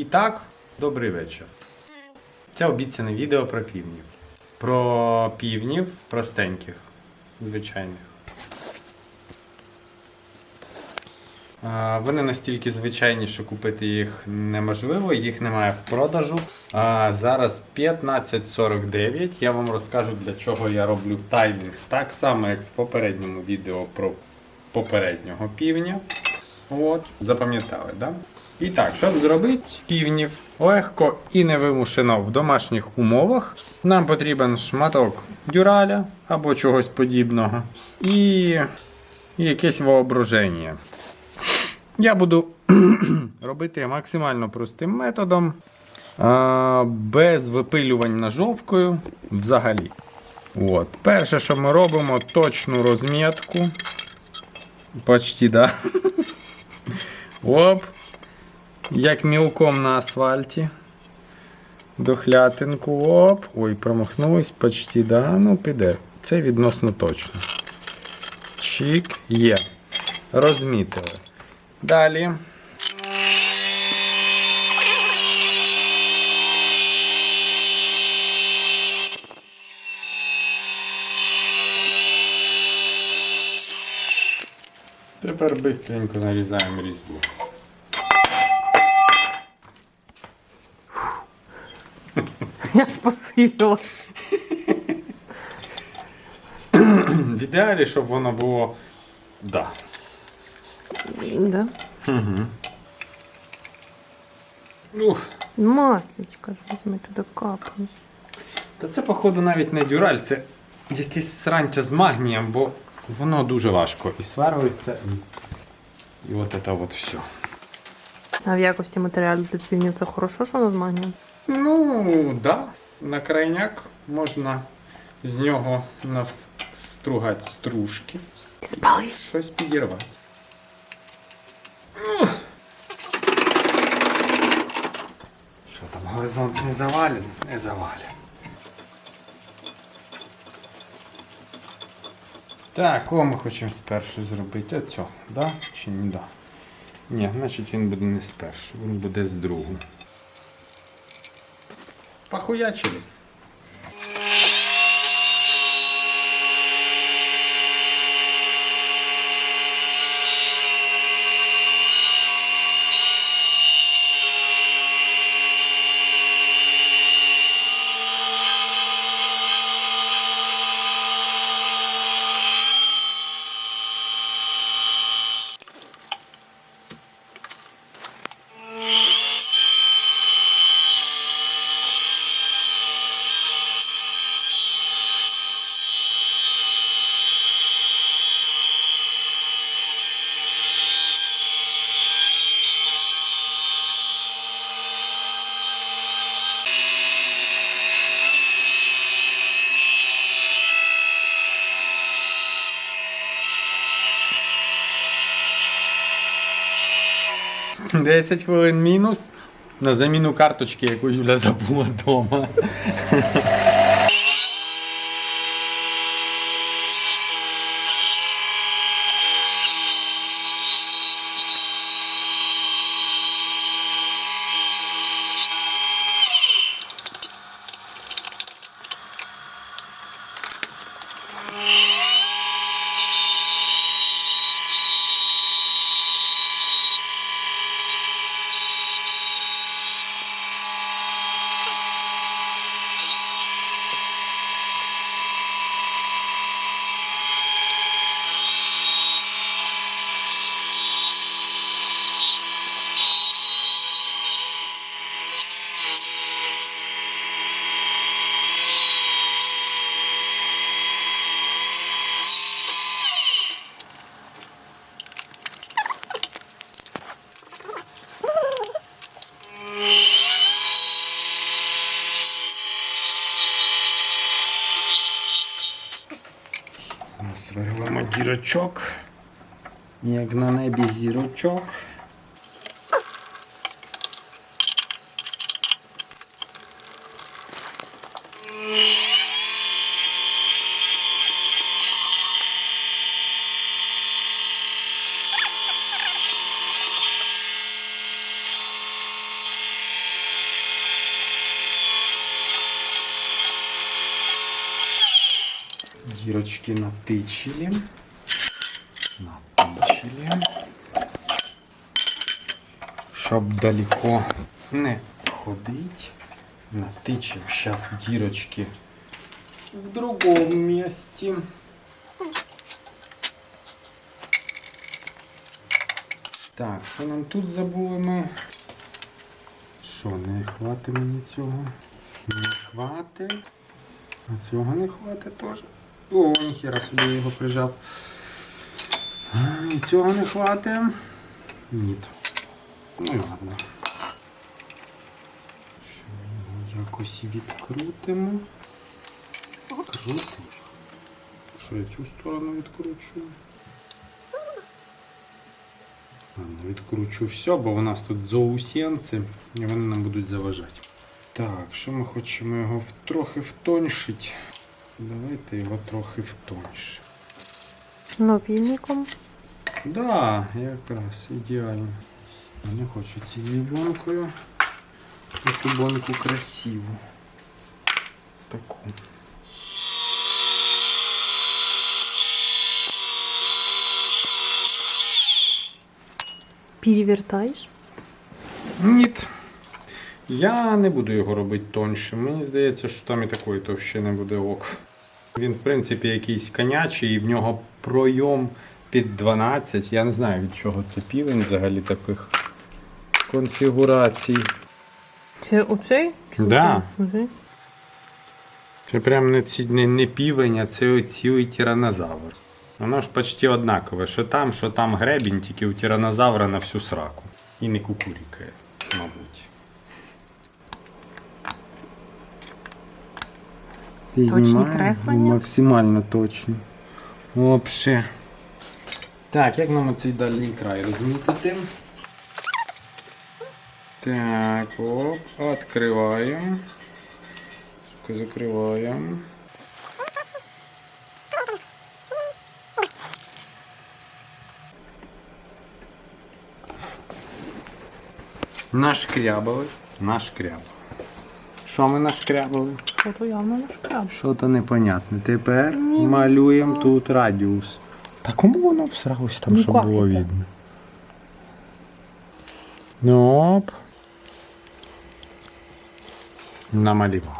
І так, добрий вечір. Це обіцяне відео про півнів. Про півнів простеньких, звичайних. Вони настільки звичайні, що купити їх неможливо, їх немає в продажу. А зараз 15.49. Я вам розкажу, для чого я роблю таймінг. Так само, як в попередньому відео про попереднього півня. От, запам'ятали, да? І так, щоб зробити півнів легко і невимушено в домашніх умовах, нам потрібен шматок дюраля або чогось подібного. І, якесь воображення. Я буду робити максимально простим методом, без випилювань ножовкою взагалі. От. Перше, що ми робимо, точну розмітку. Почти, да. Оп. Як мілком на асфальті. Дохлятинку, оп. Ой, промахнулись почти, да. Ну, піде. Це відносно точно. Чик, є. Розмітили. Далі. Тепер швидко нарізаємо різьбу. Я ж посипала. В ідеалі, щоб воно було. Да. Да. Ух. Маслечко ж візьми туди капнеш. Та це, походу, навіть не дюраль, це якесь срантя з магнієм, бо воно дуже важко і сверлиться, і, і от це от все. А в якості матеріалу для півнів це хорошо, що воно з магнієм? Ну, да. На крайняк можна з нього настругати стружки. Ти спалиш. Щось підірвати. Що там, горизонт не завален? Не завален. Так, кого ми хочемо спершу зробити? Оцього, да? Чи не да? Ні, значить він буде не з першого, він буде з другого. Пахуячили. 10 хвилин мінус на заміну карточки, яку Юля забула вдома. зірочок. Як на небі зірочок. Зірочки. Натичили. Щоб далеко не ходить. Натичим сейчас дірочки в другом месте. Так, що нам тут забули ми? Що, не хватить мені цього? Не хватить. А цього не хватить теж. О, ніхера собі його прижав. І цього не хватить. Ні. Ну і ладно. Що ми його якось відкрутимо. Крутимо. Що я цю сторону відкручую? Ладно, відкручу все, бо у нас тут заусенці, і вони нам будуть заважати. Так, що ми хочемо його трохи втоншити? Давайте його трохи втоншимо. Напільником. Да, якраз ідеально. Я Не хочу цією бонкою. Хочу бонку красиву. Таку. Перевертаєш. Ні. Я не буду його робити тоншим. Мені здається, що там і такої товщини буде ок. Він, в принципі, якийсь конячий, і в нього пройом під 12. Я не знаю, від чого це півень взагалі таких конфігурацій. Це оцей? Да. Це прям не, ці, не, не півень, а це цілий тиранозавр. Воно ж почти однакове. Що там, що там гребінь, тільки у тиранозавра на всю сраку. І не кукурікає, мабуть. Точні креслення? Максимально точні. Вообще. Так, як нам оцей дальній край розмітити? Так, оп, відкриваємо. Сука, закриваємо. Нашкрябали. Нашкрябали. Що ми нашкрябали? Що то явно наш краб. Що-то непонятне. Тепер малюємо тут радіус. Та кому воно всралось там, Ну, щоб було видно? Ну, оп. Намалював.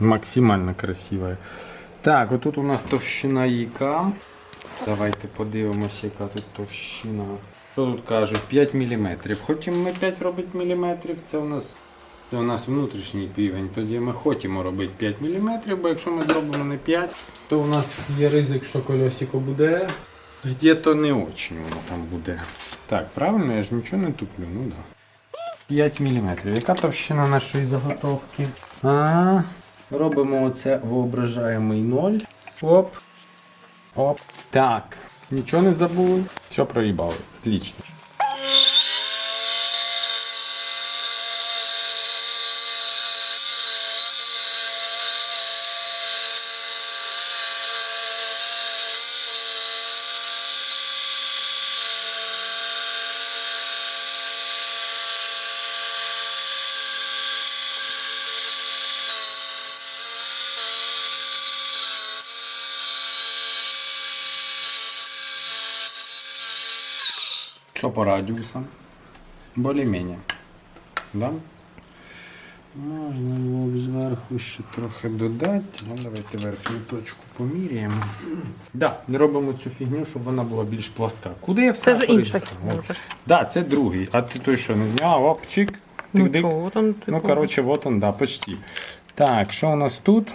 Максимально красивая. Так, отут у нас товщина яка. Давайте подивимося, яка тут товщина. Що тут кажуть? 5 мм. Хочемо ми 5 робити мм, це у нас це у нас внутрішній півень. Тоді ми хочемо робити 5 мм, бо якщо ми зробимо не 5, то у нас є ризик, що кольосико буде. Где-то не очень воно там буде. Так, правильно, я ж нічого не туплю, ну да. 5 мм. Яка товщина нашої заготовки? А, робимо оце воображаємий 0. Оп. Оп. Так. Нічого не забули. Все проїбали. Отлично. По радіусам? Более-менее. Да? Можна було б зверху ще трохи додати. Ну, давайте верхню точку поміряємо. Да, робимо цю фігню, щоб вона була більш пласка. Куди я все? Це ж інша вже. Да, це другий. А ти той що не зняв? Оп, чик. Ну тик-дик. що, от он, Ну, типу, короче, вот он, да, почти. Так, що у нас тут?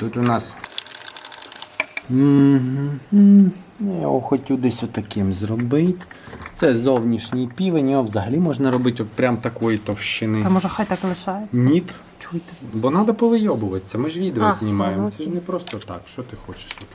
Тут у нас. Мгм. Я його хотів десь отаким зробити. Це зовнішній півень, його взагалі можна робити от прям такої товщини. Та може хай так лишається? Ніт. Чуйте. Бо треба повийобуватися. Ми ж відео А, знімаємо. ну, Це ж не просто так. Що ти хочеш тут?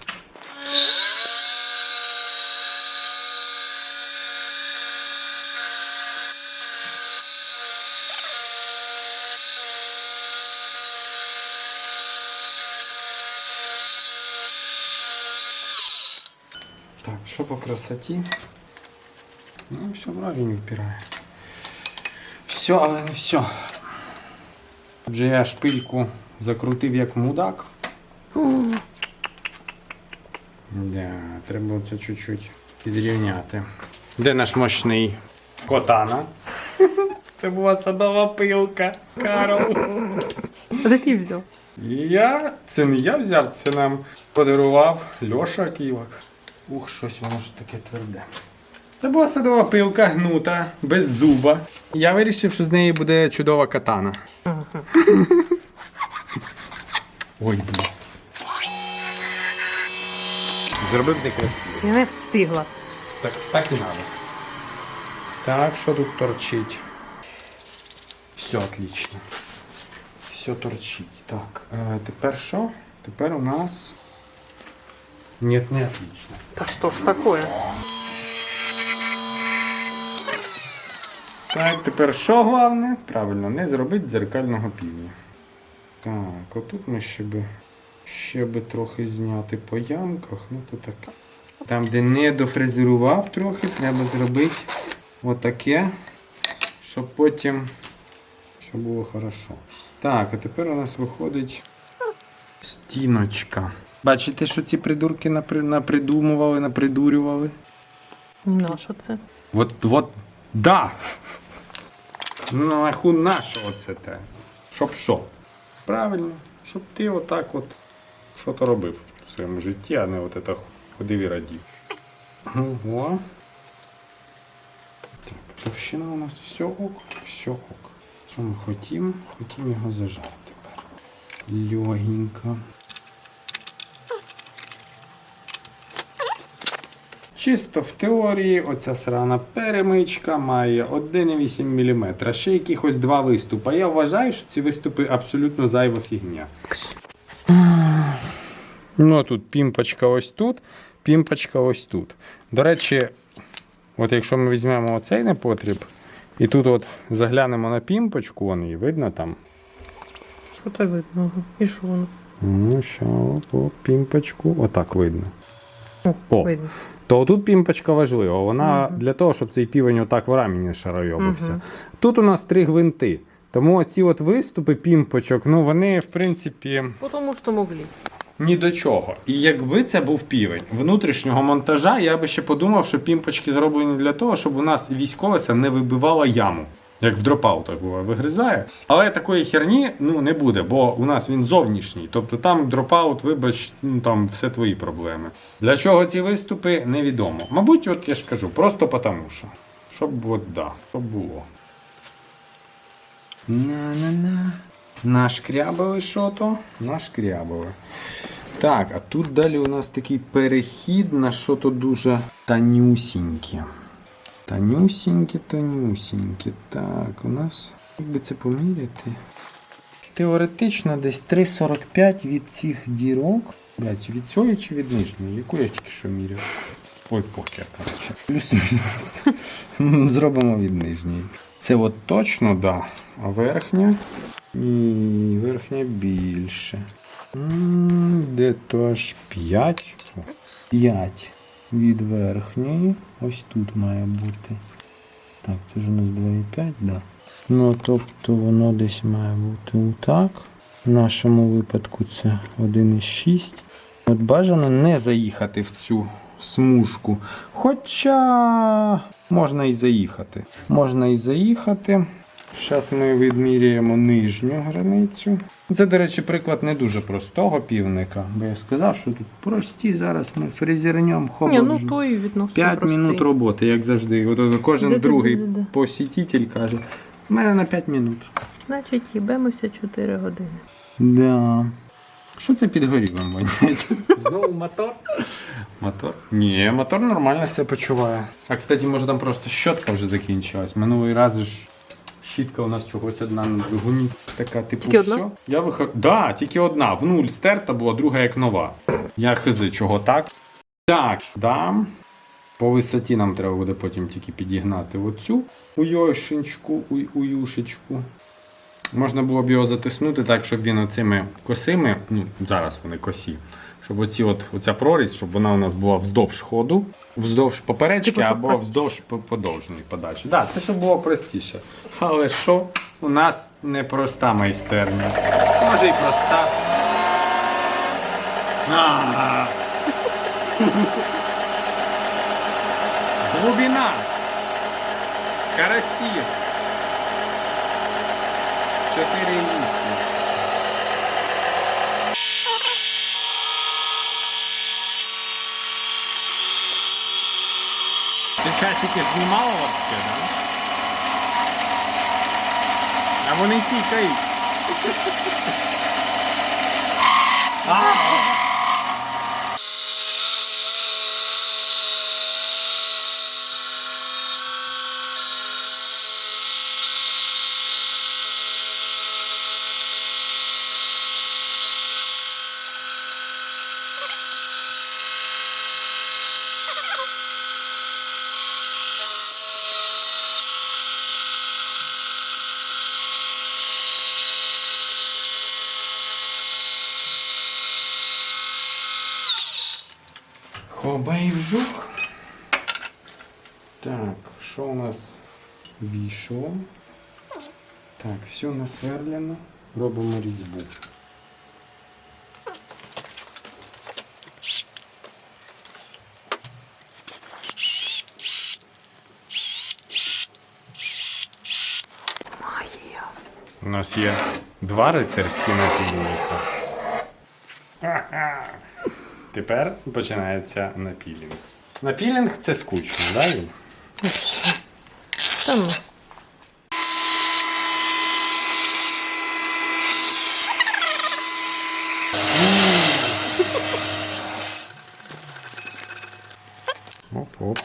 Так, що по красоті? Ну, все вровень впирає. Все, але не все. Вже я шпильку закрутив як мудак. Да, треба це чуть-чуть підрівняти. Де наш мощний котана? Це була садова пилка, Карл. А де ти взяв? Я це не я взяв, це нам подарував Льоша Ківак. Ух, щось воно ж таке тверде. Це була садова пилка гнута, без зуба. Я вирішив, що з неї буде чудова катана. Ой, блін. Зробив таке. Я не встигла. Так, так і надо. Так, що тут торчить? Все отлично. Все торчить. Так, е, тепер що? Тепер у нас. Ні, не отлично. Та що ж таке? Так, тепер що головне? Правильно, не зробити дзеркального півня. Так, отут ми ще би, ще би трохи зняти по ямках. Ну то таке. Там, де не дофрезерував трохи, треба зробити отаке, щоб потім все було хорошо. Так, а тепер у нас виходить стіночка. Бачите, що ці придурки напри... напридумували, напридурювали? Ну, що це? Вот, вот, да. Наху нашого це те. Щоб що? Правильно, щоб ти отак от що то робив в своєму житті, а не от це ходив і радів. Ого. Так, товщина у нас все ок, все ок. Що ми хотімо? Хотімо його зажати тепер. Легенько. Чисто в теорії оця срана перемичка має 1,8 мм. Ще якихось два виступи. Я вважаю, що ці виступи абсолютно зайва фігня. Ну, а тут пімпочка ось тут, пімпочка ось тут. До речі, от якщо ми візьмемо оцей непотріб, і тут от заглянемо на пімпочку, вон її видно там. Що то видно? І що воно? Ну, що, по пімпочку, отак видно. О, О. видно. То тут пімпочка важлива. Вона Мгм. для того, щоб цей півень отак в рамі не шаройобився. Мгм. Тут у нас три гвинти. Тому оці от виступи пімпочок, ну вони в принципі Тому що могли. ні до чого. І якби це був півень внутрішнього монтажа, я би ще подумав, що пімпочки зроблені для того, щоб у нас військовеса не вибивала яму. Як в дропаутах буває, вигризає. Але такої херні ну, не буде, бо у нас він зовнішній. Тобто там дропаут, вибач, ну там все твої проблеми. Для чого ці виступи, невідомо. Мабуть, от я ж кажу, просто потому що. Щоб от, да, щоб було. На-на-на. Нашкрябали що то? Нашкрябали. Так, а тут далі у нас такий перехід на що то дуже танюсіньке. Танюсіньке, танюсіньке. Так, у нас, як би це поміряти? Теоретично десь 3,45 від цих дірок. Блять, від цієї чи від нижньої? Яку я тільки що міряв? Ой, похер, коротше. Плюс-мінус. Ну, Зробимо від нижньої. Це от точно, да. А верхня? Ні, верхня більше. М, Де то аж 5. 5 від верхньої. Ось тут має бути. Так, це ж у нас 2,5, да. Ну, тобто воно десь має бути отак. В нашому випадку це 1,6. От бажано не заїхати в цю смужку. Хоча можна і заїхати. Можна і заїхати. Зараз ми відміряємо нижню границю. Це, до речі, приклад не дуже простого півника, бо я сказав, що тут прості. Зараз ми фрезернем Ні, ну то і відносно 5 простий. минут роботи, як завжди. От, кожен Да-да-да-да-да. другий посітитель каже, в мене на 5 минут. Значить, їбемося 4 години. Да. Що це під горілом? Знову мотор? Мотор? Ні, мотор нормально себе почуває. А кстати, може там просто щотка вже закінчилась. Минулий раз ж щітка у нас чогось одна на двигуні. Така, типу, Тільки все. одна? Я виход... Да, тільки одна. В нуль стерта була, друга як нова. Я хизи, чого так. Так, да. По висоті нам треба буде потім тільки підігнати оцю уйошечку, уй, уюшечку. Можна було б його затиснути так, щоб він оцими косими, ну зараз вони косі, щоб оці от, оця прорізь, щоб вона у нас була вздовж ходу, вздовж поперечки Типу, або просто- вздовж по- подовжної подачі. Да, це щоб було простіше. Але що? У нас не проста майстерня. Може і проста. Глубина. Карасів. Чотири 4,8. Тільки знімало вообще, да? А вони тікають. І вжух. Так, що у нас війшло? Так, все насверлено. Робимо різьбу. У нас є два рицарські напільника. Тепер починається напілінг. Напілінг це скучно, да? Юль? Вообще. Та ну. Оп-оп.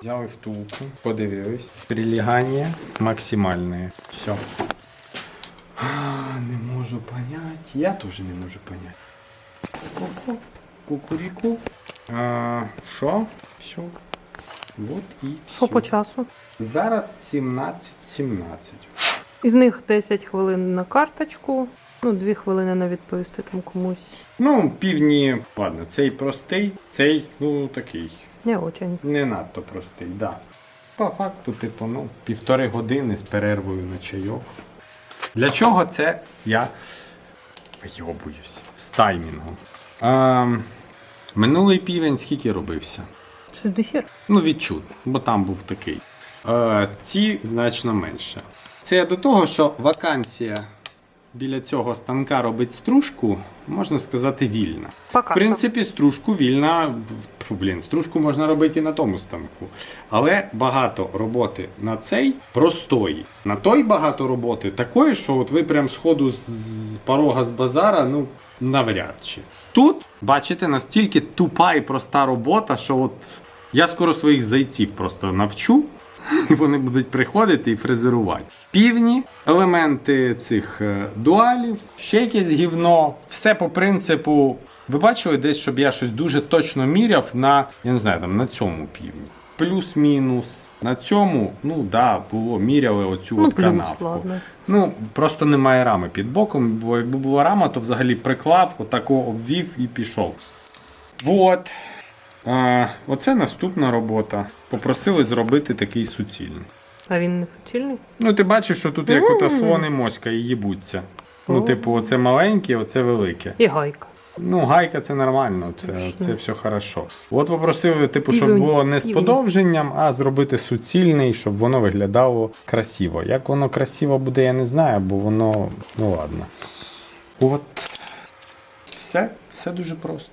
Взяли втулку, подивились. Прилегание максимальное. Все. А, не можу понять. Я тоже не можу понять. Ку-ку. Кукуріку. А, Що? Все. Вот і все. Що по часу? Зараз 17.17. Із них 10 хвилин на карточку, ну, 2 хвилини на відповісти там комусь. Ну, півдні. Ладно, цей простий, цей, ну, такий. Не очень. Не надто простий, да. По факту, типу, ну, півтори години з перервою на чайок. Для чого це я вийобуюсь з таймінгу. А, минулий півень скільки робився? Що? Ну, відчут, бо там був такий. А, ці значно менше. Це до того, що вакансія біля цього станка робить стружку, можна сказати, вільна. Пока В принципі, стружку вільна. Блін, стружку можна робити і на тому станку. Але багато роботи на цей простої. На той багато роботи такої, що от ви прям сходу з з порога з базара, ну навряд чи. Тут, бачите, настільки тупа і проста робота, що от я скоро своїх зайців просто навчу. І вони будуть приходити і фрезерувати. Півні, елементи цих е, дуалів, ще якесь гівно. Все по принципу. Ви бачили десь, щоб я щось дуже точно міряв на, я не знаю, там на цьому півні. Плюс-мінус. На цьому, ну да, було, міряли оцю Ну, от канавку. ладно. Ну, просто немає рами під боком, бо якби була рама, то взагалі приклав, отако обвів і пішов. Вот. А, оце наступна робота. Попросили зробити такий суцільний. А він не суцільний? Ну, ти бачиш, що тут як ото слон і моська і їбуться. Ну, типу, оце маленьке, оце велике. І гайка. Ну, гайка це нормально, це, це все хорошо. От попросили, типу, щоб було не з подовженням, а зробити суцільний, щоб воно виглядало красиво. Як воно красиво буде, я не знаю, бо воно. Ну ладно. От. Все, все дуже просто.